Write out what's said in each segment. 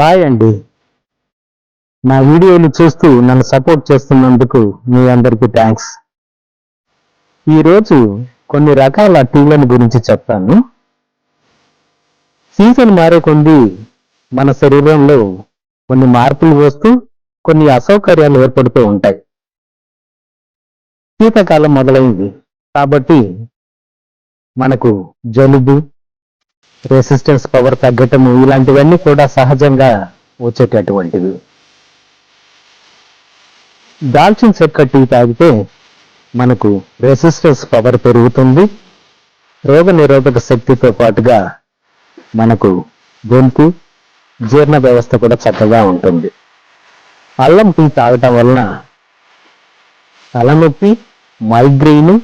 Hi అండి. నా వీడియోలు చూస్తూ నన్ను సపోర్ట్ చేస్తున్నందుకు మీ అందరికీ థ్యాంక్స్ ఈరోజు కొన్ని రకాల టీలను గురించి చెప్తాను. సీజన్ మారే కొంది మన శరీరంలో కొన్ని మార్పులు వస్తూ కొన్ని అసౌకర్యాలు ఏర్పడుతూ ఉంటాయి. శీతాకాలం మొదలైంది. కాబట్టి మనకు జలుబు రెసిస్టెన్స్ పవర్ తగ్గటము ఇలాంటివన్నీ కూడా సహజంగా వచ్చేటటువంటివి. దాల్చిన చెక్క టీ తాగితే మనకు రెసిస్టెన్స్ పవర్ పెరుగుతుంది. రోగ నిరోధక శక్తితో పాటుగా మనకు గొంతు జీర్ణ వ్యవస్థ కూడా చక్కగా ఉంటుంది. అల్లం టీ తాగటం వలన తలనొప్పి మైగ్రెయిన్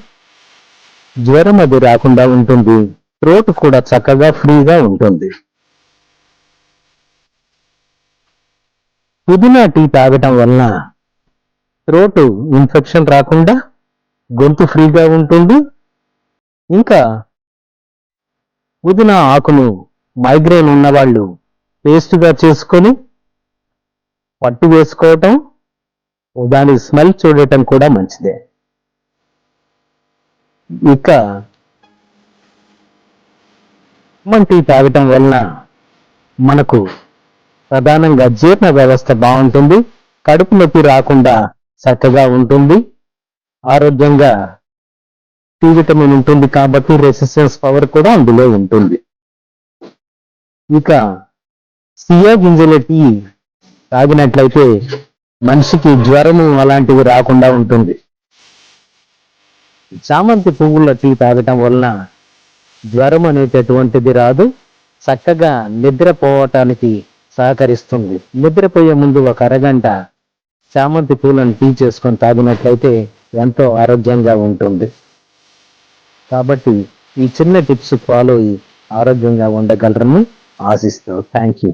జ్వరం అది రాకుండా ఉంటుంది. త్రోట్ కూడా చక్కగా ఫ్రీగా ఉంటుంది. పుదీనా టీ తాగటం వలన త్రోటు ఇన్ఫెక్షన్ రాకుండా గొంతు ఫ్రీగా ఉంటుంది. ఇంకా పుదీనా ఆకును మైగ్రేన్ ఉన్నవాళ్ళు పేస్ట్గా చేసుకొని పట్టు వేసుకోవటం దాని స్మెల్ చూడటం కూడా మంచిదే. ఇక లెమన్ టీ తాగటం వలన మనకు ప్రధానంగా జీర్ణ వ్యవస్థ బాగుంటుంది కడుపు నొప్పి రాకుండా చక్కగా ఉంటుంది ఆరోగ్యంగా టీ విటమిన్ ఉంటుంది కాబట్టి రెసిస్టెన్స్ పవర్ కూడా అందులో ఉంటుంది. ఇక సియా గింజల టీ తాగినట్లయితే మనిషికి జ్వరము అలాంటివి రాకుండా ఉంటుంది. చామంతి పువ్వుల టీ తాగటం వలన జ్వరం అనేటటువంటిది రాదు. చక్కగా నిద్రపోవటానికి సహకరిస్తుంది. నిద్రపోయే ముందు ఒక అరగంట చామంతి పూలను టీ చేసుకొని తాగినట్లయితే ఎంతో ఆరోగ్యంగా ఉంటుంది. కాబట్టి ఈ చిన్న టిప్స్ ఫాలో అయ్యి ఆరోగ్యంగా ఉండగలరని ఆశిస్తూ థ్యాంక్ యూ